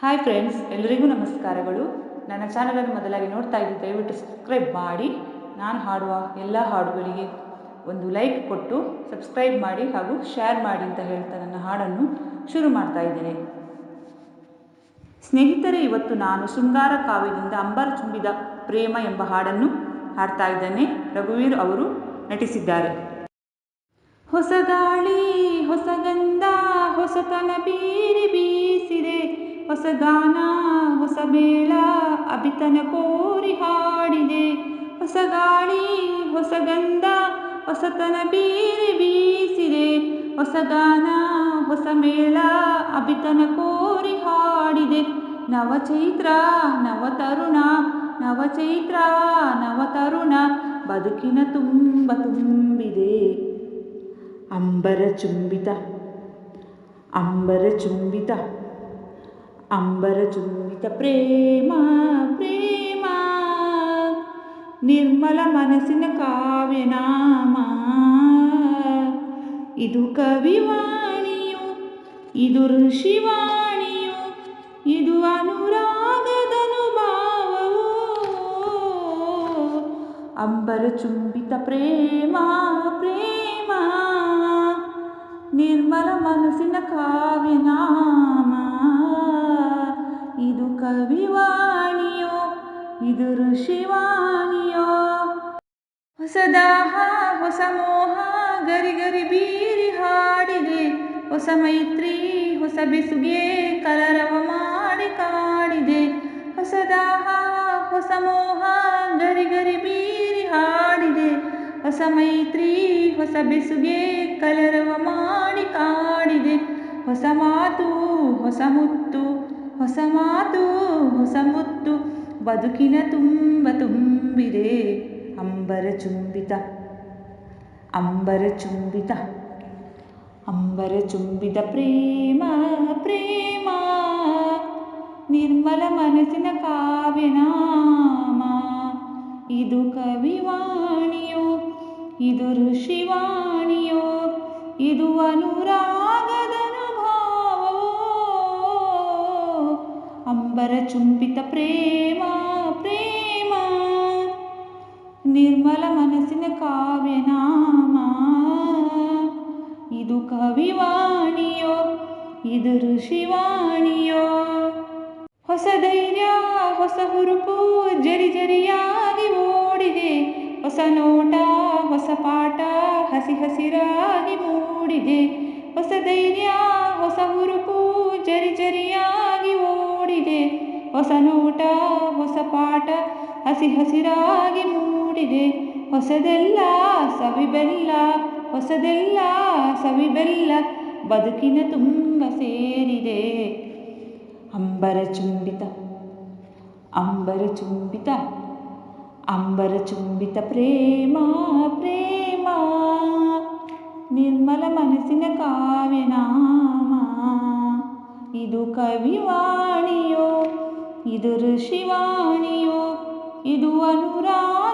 Hi friends ಎಲ್ಲರಿಗೂ ನಮಸ್ಕಾರಗಳು. ನನ್ನ ಚಾನಲನ್ನು ಮೊದಲಾಗಿ ನೋಡ್ತಾ ಇದ್ದು, ದಯವಿಟ್ಟು ಸಬ್ಸ್ಕ್ರೈಬ್ ಮಾಡಿ. ನಾನು ಹಾಡುವ ಎಲ್ಲ ಹಾಡುಗಳಿಗೆ ಒಂದು ಲೈಕ್ ಕೊಟ್ಟು ಸಬ್ಸ್ಕ್ರೈಬ್ ಮಾಡಿ ಹಾಗೂ ಶೇರ್ ಮಾಡಿ ಅಂತ ಹೇಳ್ತಾ ನನ್ನ ಹಾಡನ್ನು ಶುರು ಮಾಡ್ತಾ ಇದ್ದೇನೆ. ಸ್ನೇಹಿತರೆ, ಇವತ್ತು ನಾನು ಶೃಂಗಾರ ಕಾವ್ಯದಿಂದ ಅಂಬರ್ ಚುಂಬಿದ ಪ್ರೇಮ ಎಂಬ ಹಾಡನ್ನು ಹಾಡ್ತಾ ಇದ್ದೇನೆ. ರಘುವೀರ್ ಅವರು ನಟಿಸಿದ್ದಾರೆ. ಹೊಸ ಹೊಸಗಂಧ ಹೊಸ ಗಂಧ, ಹೊಸತನ ಬೀರಿ ಬೀಸಿದೆ ಹೊಸ ಗಾನ, ಹೊಸ ಮೇಳ, ಅಭಿತನ ಕೋರಿ ಹಾಡಿದೆ. ಹೊಸ ಗಾಳಿ, ಹೊಸ ಗಂಧ ಹೊಸತನ ಬೀರಿ ಬೀಸಿದೆ. ಹೊಸ ಗಾನ, ಹೊಸ ಮೇಳ, ಅಭಿತನ ಕೋರಿ ಹಾಡಿದೆ. ನವಚೈತ್ರ, ನವತರುಣ ನವಚೈತ್ರ, ನವತರುಣ, ಬದುಕಿನ ತುಂಬ ತುಂಬಿದೆ. ಅಂಬರ ಚುಂಬಿತ ಅಂಬರ ಚುಂಬಿತ. ಅಂಬರ ಚುಂಬಿತ ಪ್ರೇಮ ಪ್ರೇಮ ನಿರ್ಮಲ ಮನಸ್ಸಿನ ಕಾವ್ಯನಾಮ ಇದು ಕವಿವಾಣಿಯು ಇದು ಋಷಿವಾಣಿಯು ಇದು ಅನುರಾಗದನುಭಾವವು ಅಂಬರ ಚುಂಬಿತ ಪ್ರೇಮ ಪ್ರೇಮ ನಿರ್ಮಲ ಮನಸ್ಸಿನ ಕಾವ್ಯನಾಮ ಹೊಸ ದಾಹ ಹೊಸ ಮೋಹ ಗರಿ ಗರಿ ಬೀರಿ ಹಾಡಿದೆ. ಹೊಸ ಮೈತ್ರಿ, ಹೊಸ ಬಿಸುಗೆ ಕಲರವ ಮಾಡಿ ಕಾಡಿದೆ. ಹೊಸ ದಾಹ ಹೊಸ ಮೋಹ ಗರಿ ಗರಿ ಬೀರಿ ಹಾಡಿದೆ. ಹೊಸ ಮೈತ್ರಿ, ಹೊಸ ಬಿಸುಗೆ ಕಲರವ ಮಾಡಿ ಕಾಡಿದೆ. ಹೊಸ ಮಾತು, ಹೊಸ ಮುತ್ತು, ಹೊಸ ಮಾತು, ಹೊಸ ಮುತ್ತು ಬದುಕಿನ ತುಂಬ ತುಂಬಿದೆ. ಅಂಬರ ಚುಂಬಿತ ಅಂಬರ ಚುಂಬಿತ ಅಂಬರ ಚುಂಬಿತ ಪ್ರೇಮ ಪ್ರೇಮ ನಿರ್ಮಲ ಮನಸ್ಸಿನ ಕಾವ್ಯನಾಮ ಇದು ಕವಿವಾಣಿಯೋ ಇದು ಋಷಿವಾಣಿಯೋ ಇದು ಅನುರಾಗದನುಭಾವವೋ ಅಂಬರ ಚುಂಬಿತ ಪ್ರೇಮ ಪ್ರೇಮ ನಿರ್ಮಲ ಮನಸ್ಸಿನ ಕಾವ್ಯನಾಮ. ಇದು ಕವಿವಾಣಿಯೋ, ಇದು ಋಷಿವಾಣಿಯೋ? ಹೊಸ ಧೈರ್ಯ, ಹೊಸ ಹುರುಪು, ಜರಿ ಜರಿಯಾಗಿ ಓಡಿದೆ ಹೊಸ ನೋಟ, ಹೊಸ ಪಾಠ, ಹಸಿ ಹಸಿರಾಗಿ ಮೂಡಿದೆ. ಹೊಸ ಧೈರ್ಯ, ಹೊಸ ಹುರುಪು, ಜರಿ ಜರಿಯಾಗಿ ಓಡಿದೆ ಹೊಸ ನೋಟ, ಹೊಸ ಪಾಠ, ಹಸಿ ಹಸಿರಾಗಿ ಮೂಡಿದೆ ಹೊಸದೆಲ್ಲ ಸವಿಬೆಲ್ಲ ಹೊಸದೆಲ್ಲ ಸವಿಬೆಲ್ಲ ಬದುಕಿನ ತುಂಬ ಸೇರಿದೆ. ಅಂಬರ ಚುಂಬಿತ ಅಂಬರ ಚುಂಬಿತ ಅಂಬರ ಚುಂಬಿತ ಪ್ರೇಮ ಪ್ರೇಮ. ನಿರ್ಮಲ ಮನಸ್ಸಿನ ಕಾವ್ಯನಾಮ ಇದು ಕವಿವಾಣಿಯೋ ಇದು ಋಷಿವಾಣಿಯೋ ಇದು ಅನುರಾಗದನುಭಾವವೋ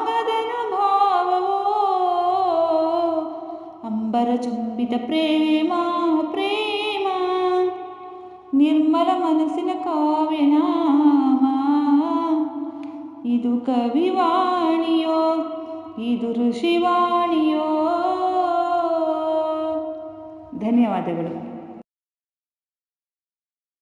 ಅಂಬರ ಚುಂಬಿತ ಪ್ರೇಮ ಪ್ರೇಮ ನಿರ್ಮಲ ಮನಸ್ಸಿನ ಕಾವ್ಯನಾಮ ಇದು ಕವಿವಾಣಿಯೋ ಇದು ಋಷಿವಾಣಿಯೋ ಧನ್ಯವಾದಗಳು